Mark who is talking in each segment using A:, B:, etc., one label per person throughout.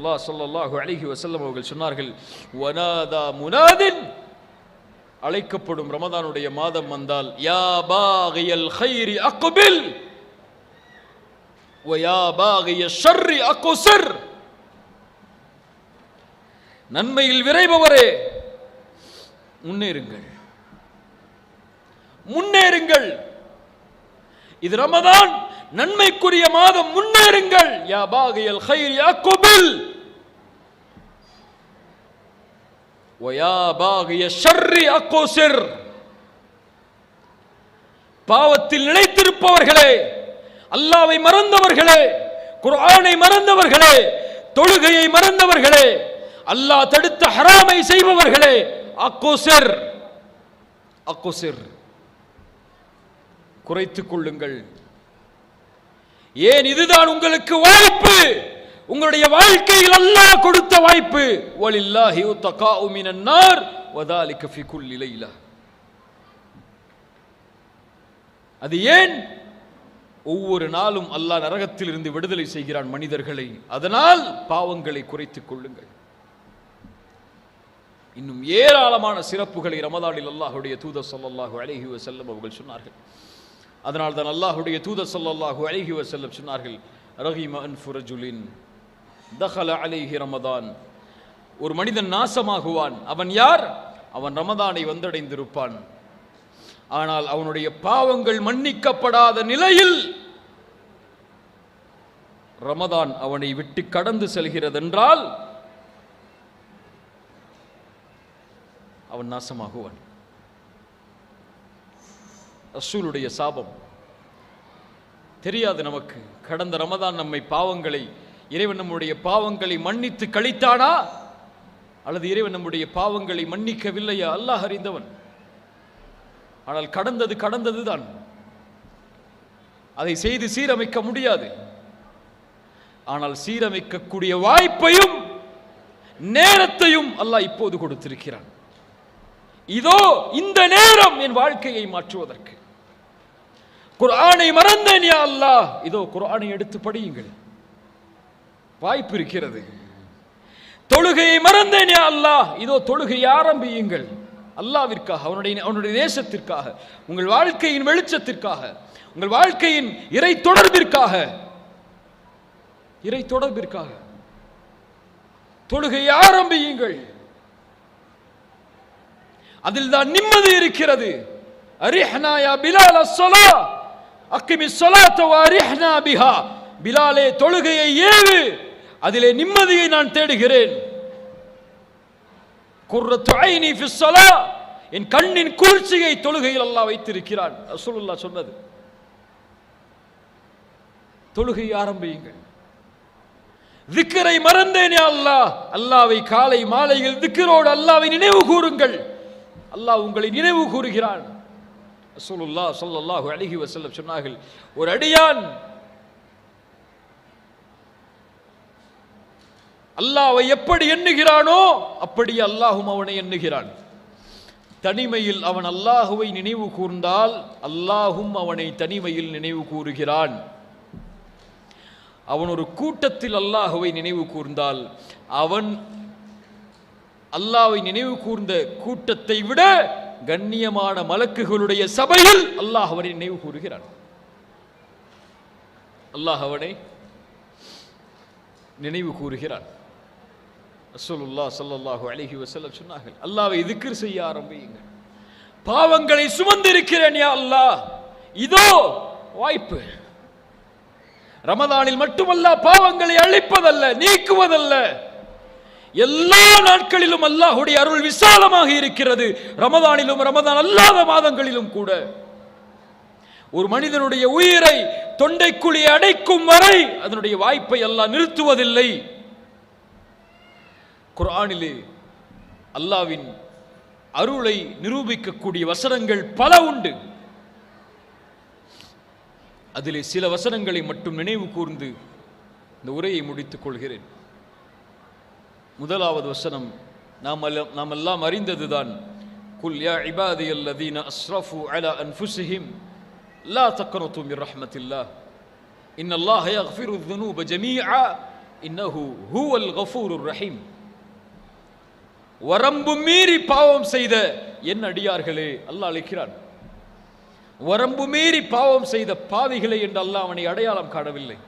A: ரசூலுல்லா சொல்லல்லாஹு அலிஹி வசல்லம் அவர்கள் சொன்னார்கள் வனாதா முனாதின். அழைக்கப்படும் ரமதானுடைய மாதம் வந்தால் யா பாகியல் ஹைரி அக்குபில் வயா பாகிய ஷர்ரி அக்குசர் நன்மையில் விரைபவரே. முன்னேறுங்கள். முன்னேறுங்கள். இது ரமதான். நன்மைக்குரிய மாதம் முன்னேறுங்கள். யா பாகியல் கைரி அக்குபில் வயா பாகிய ஷர்ரி அக்கோசிர் பாவத்தில் நிலைத்திருப்பவர்களே அல்லாவை மறந்தவர்களே குர்ஆனை மறந்தவர்களே தொழுகையை மறந்தவர்களே அல்லாஹ் தடுத்த ஹராமை செய்பவர்களே அக்கோசிர் அக்கோசிர் குறைத்துக் கொள்ளுங்கள். ஏன் இதுதான் உங்களுக்கு வாய்ப்பு? உங்களுடைய வாழ்க்கையில் அல்லாஹ் கொடுத்த வாய்ப்பு. வலில்லாஹி தகாஉ மினன் நார் வதாலிக ஃபி குல்லி லைலா. அது ஏன்? ஒவ்வொரு நாளும் அல்லாஹ் நரகத்தில் இருந்து விடுதலை செய்கிறான் மனிதர்களை. அதனால் பாவங்களை குறைத்துக் கொள்ளுங்கள். இன்னும் ஏராளமான சிறப்புகளை ரமதானில் அல்லாஹுடைய தூத ஸல்லல்லாஹு அழகி வஸல்லம் அவர்கள் சொன்னார்கள். அதனால் தான் அல்லாஹுடைய தூத ஸல்லல்லாஹு அழகி வஸல்லம் சொன்னார்கள் ரஹீம ஃபுரஜுலின். தஹல அலைஹி ரமதான். ஒரு மனிதன் நாசமாகுவான். அவன் யார்? அவன் ரமதானை வந்தடைந்திருப்பான். ஆனால் அவனுடைய பாவங்கள் மன்னிக்கப்படாத நிலையில் ரமதான் அவனை விட்டு கடந்து செல்கிறதென்றால் அவன் நாசமாகுவான். ரசூலுடைய சாபம். தெரியாது நமக்கு. கடந்த ரமதான் நம்மை பாவங்களை இறைவன் நம்முடைய பாவங்களை மன்னித்து கழித்தானா? அல்லது இறைவன் நம்முடைய பாவங்களை மன்னிக்கவில்லையா? அல்லாஹ் அறிந்தவன். ஆனால் கடந்தது கடந்தது தான் அதை செய்து சீரமைக்க முடியாது. ஆனால் சீரமைக்கக்கூடிய வாய்ப்பையும் நேரத்தையும் அல்லாஹ் இப்போது கொடுத்திருக்கிறான். இதோ இந்த நேரம் என் வாழ்க்கையை மாற்றுவதற்கு. குர்ஆனை மறந்தேன் யா அல்லாஹ். இதோ குர்ஆனை எடுத்து படியுங்கள். வாய்ப்பு இருக்கிறது. தொழுகையை மறந்தேன் யா அல்லாஹ். இதோ தொழுகையை ஆரம்பியுங்கள். அல்லாவிற்காக அவனுடைய அவனுடைய தேசத்திற்காக உங்கள் வாழ்க்கையின் வெளிச்சத்திற்காக உங்கள் வாழ்க்கையின் இறை தொடர்பிற்காக இறை தொடர்பிற்காக. தொழுகையை ஆரம்பியுங்கள். அதில் தான் நிம்மதி இருக்கிறது. அரிஹ்னா யா பிலால் அஸ்ஸலா அக்கிமி ஸலாத்த வ அரிஹ்னா பிஹா. பிலாலே தொழுகையை ஏவு அதிலே நிம்மதியை நான் தேடுகிறேன். என் கண்ணின் குளிர்ச்சியை தொழுகையில் அல்லாஹ் வைத்திருக்கிறான். ரசூலுல்லா சொன்னது. தொழுகை ஆரம்பியுங்கள். திக்கரை மறந்தேன் அல்லாஹ். அல்லாவை காலை மாலையில் திக்கரோடு அல்லாவை நினைவு கூறுங்கள். அல்லாஹ் உங்களை நினைவு கூறுகிறான். ரசூலுல்லா சொல்லல்லாஹு அழகி வசல்லம் சொன்னார்கள் ஒரு அடியான் அல்லாவை எப்படி எண்ணுகிறானோ அப்படி அல்லாஹும் அவனை எண்ணுகிறான். தனிமையில் அவன் அல்லாஹுவை நினைவு கூர்ந்தால் அல்லாஹும் அவனை தனிமையில் நினைவு கூறுகிறான். அவன் ஒரு கூட்டத்தில் அல்லாஹுவை நினைவு கூர்ந்தால் அவன் அல்லாவை நினைவு கூர்ந்த கூட்டத்தை விட கண்ணியமான மலக்குகளுடைய சபையில் அல்லாஹ் அவனை நினைவு கூறுகிறான். அல்லாஹ் அவனை நினைவு கூறுகிறான். ரசூலுல்லாஹ் ஸல்லல்லாஹு அலைஹி வசல்லம் சொன்னார்கள் அல்லாவை இதுக்கு செய்ய ஆரம்பியுங்க பாவங்களை சுமந்திருக்கிறேன் யா அல்லாஹ். இதோ வாய்ப்பு. ரமதானில் மட்டுமல்ல பாவங்களை அழிப்பதல்ல நீக்குவதல்ல. எல்லா நாட்களிலும் அல்லாஹுடைய அருள் விசாலமாக இருக்கிறது. ரமதானிலும் ரமதான் அல்லாத மாதங்களிலும் கூட. ஒரு மனிதனுடைய உயிரை தொண்டைக்குழி அடைக்கும் வரை அதனுடைய வாய்ப்பை எல்லாம் நிறுத்துவதில்லை. குர்ஆனிலே அல்லாவின் அருளை நிரூபிக்கக்கூடிய வசனங்கள் பல உண்டு அதிலே சில வசனங்களை மட்டும் நினைவு கூர்ந்து இந்த உரையை முடித்துக் கொள்கிறேன் முதலாவது வசனம் நாம் அல்ல- நாம் எல்லாம் அறிந்ததுதான் குல் யா இபாதி அல்லதீன அஸ்ரஃபு அலா அன்ஃபுஸிஹிம் லா தக்னது மின் ரஹ்மத்தில்லாஹ் இன் அல்லாஹ் யக்ஃபிரு الذنوب ஜமீஆ இன்னஹு ஹூவல் கஃபூருர் ரஹீம் வரம்பு மீறி பாவம் செய்த என் அடியார்களே அல்லாஹ் அழைக்கிறான். வரம்பு மீறி பாவம் செய்த பாவிகளை என்று அல்லாஹ் அவனை அடையாளம் காணவில்லை.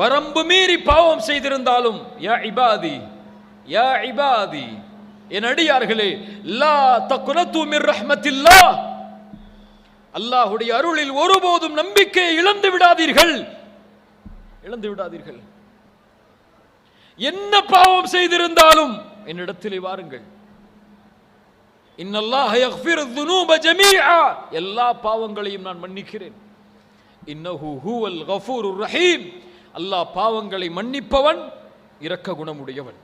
A: வரம்பு மீறி பாவம் செய்திருந்தாலும் யா இபாதி யா இபாதி என் அடியார்களே லா தக்குனத்துமிர் ரஹ்மத்தில்லா அல்லாஹுடைய அல்லாஹ்வுடைய அருளில் ஒருபோதும் நம்பிக்கையை இழந்து விடாதீர்கள். இழந்து விடாதீர்கள். என்ன பாவம் செய்திருந்தாலும் என்னிடத்திலே வாருங்கள். எல்லா பாவங்களையும் நான் மன்னிக்கிறேன். ரஹீம். அல்லாஹ் பாவங்களை மன்னிப்பவன் இரக்க குணமுடையவன்.